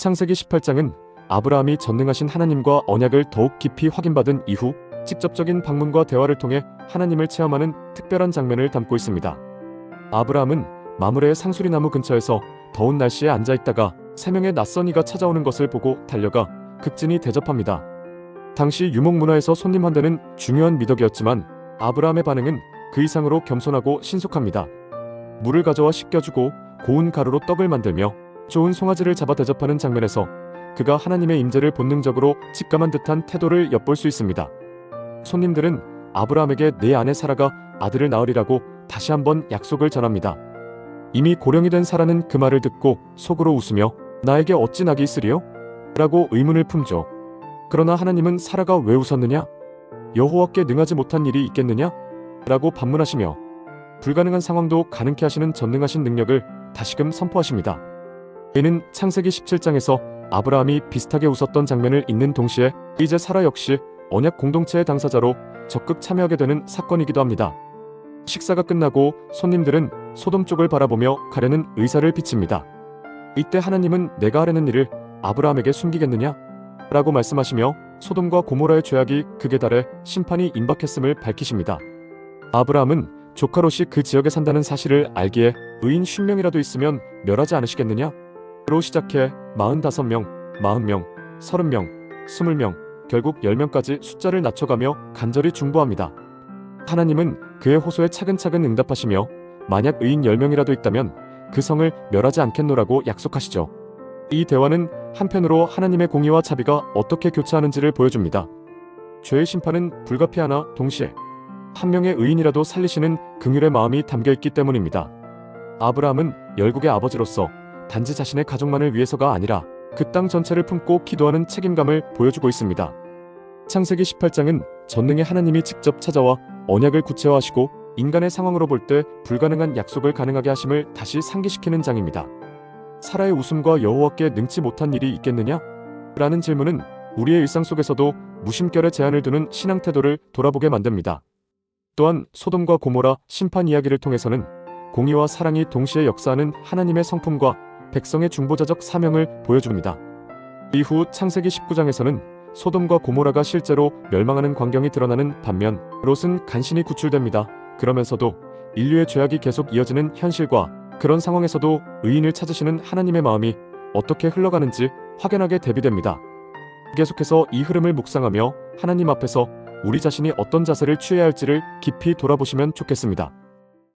창세기 18장은 아브라함이 전능하신 하나님과 언약을 더욱 깊이 확인받은 이후 직접적인 방문과 대화를 통해 하나님을 체험하는 특별한 장면을 담고 있습니다. 아브라함은 마므레의 상수리나무 근처에서 더운 날씨에 앉아 있다가 세 명의 낯선 이가 찾아오는 것을 보고 달려가 극진히 대접합니다. 당시 유목 문화에서 손님 한 대는 중요한 미덕이었지만 아브라함의 반응은 그 이상으로 겸손하고 신속합니다. 물을 가져와 씻겨주고 고운 가루로 떡을 만들며 좋은 송아지를 잡아 대접하는 장면에서 그가 하나님의 임재를 본능적으로 직감한 듯한 태도를 엿볼 수 있습니다. 손님들은 아브라함에게 내 아내 사라가 아들을 낳으리라고 다시 한번 약속을 전합니다. 이미 고령이 된 사라는 그 말을 듣고 속으로 웃으며 나에게 어찌 낙이 있으리요? 라고 의문을 품죠. 그러나 하나님은 사라가 왜 웃었느냐? 여호와께 능하지 못한 일이 있겠느냐? 라고 반문하시며 불가능한 상황도 가능케 하시는 전능하신 능력을 다시금 선포하십니다. 이는 창세기 17장에서 아브라함이 비슷하게 웃었던 장면을 잇는 동시에 이제 사라 역시 언약 공동체의 당사자로 적극 참여하게 되는 사건이기도 합니다. 식사가 끝나고 손님들은 소돔 쪽을 바라보며 가려는 의사를 비칩니다. 이때 하나님은 내가 하려는 일을 아브라함에게 숨기겠느냐? 라고 말씀하시며 소돔과 고모라의 죄악이 극에 달해 심판이 임박했음을 밝히십니다. 아브라함은 조카 롯이 그 지역에 산다는 사실을 알기에 의인 50명이라도 있으면 멸하지 않으시겠느냐? 로 시작해 45명, 40명, 30명, 20명, 결국 10명까지 숫자를 낮춰가며 간절히 중보합니다. 하나님은 그의 호소에 차근차근 응답하시며 만약 의인 10명이라도 있다면 그 성을 멸하지 않겠노라고 약속하시죠. 이 대화는 한편으로 하나님의 공의와 자비가 어떻게 교차하는지를 보여줍니다. 죄의 심판은 불가피하나 동시에 한 명의 의인이라도 살리시는 긍휼의 마음이 담겨 있기 때문입니다. 아브라함은 열국의 아버지로서 단지 자신의 가족만을 위해서가 아니라 그 땅 전체를 품고 기도하는 책임감을 보여주고 있습니다. 창세기 18장은 전능의 하나님이 직접 찾아와 언약을 구체화하시고 인간의 상황으로 볼 때 불가능한 약속을 가능하게 하심을 다시 상기시키는 장입니다. 사라의 웃음과 여호와께 능치 못한 일이 있겠느냐? 라는 질문은 우리의 일상 속에서도 무심결에 제한을 두는 신앙 태도를 돌아보게 만듭니다. 또한 소돔과 고모라 심판 이야기를 통해서는 공의와 사랑이 동시에 역사하는 하나님의 성품과 백성의 중보자적 사명을 보여줍니다. 이후 창세기 19장에서는 소돔과 고모라가 실제로 멸망하는 광경이 드러나는 반면 롯은 간신히 구출됩니다. 그러면서도 인류의 죄악이 계속 이어지는 현실과 그런 상황에서도 의인을 찾으시는 하나님의 마음이 어떻게 흘러가는지 확연하게 대비됩니다. 계속해서 이 흐름을 묵상하며 하나님 앞에서 우리 자신이 어떤 자세를 취해야 할지를 깊이 돌아보시면 좋겠습니다.